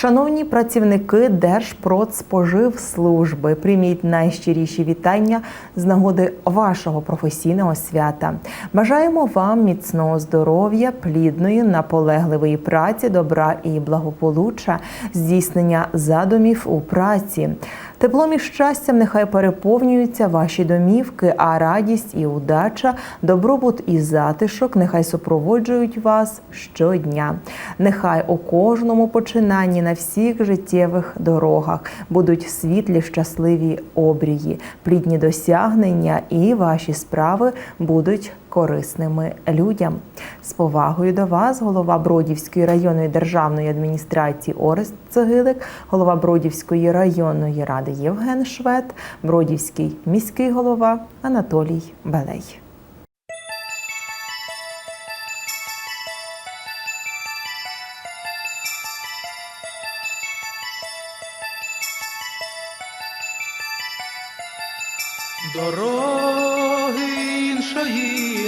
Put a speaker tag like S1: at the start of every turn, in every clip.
S1: Шановні працівники Держпродспоживслужби, прийміть найщиріші вітання з нагоди вашого професійного свята. Бажаємо вам міцного здоров'я, плідної, наполегливої праці, добра і благополуччя, здійснення задумів у праці. Теплом і щастям нехай переповнюються ваші домівки, а радість і удача, добробут і затишок нехай супроводжують вас щодня. Нехай у кожному починанні на всіх життєвих дорогах будуть світлі, щасливі обрії, плідні досягнення, і ваші справи будуть корисними людям. З повагою до вас, голова Бродівської районної державної адміністрації Орест Цегилик, голова Бродівської районної ради Євген Швед, Бродівський міський голова Анатолій Белей.
S2: Іншої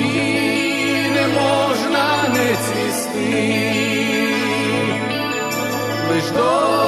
S2: тобі не можна не цвісти, лиш до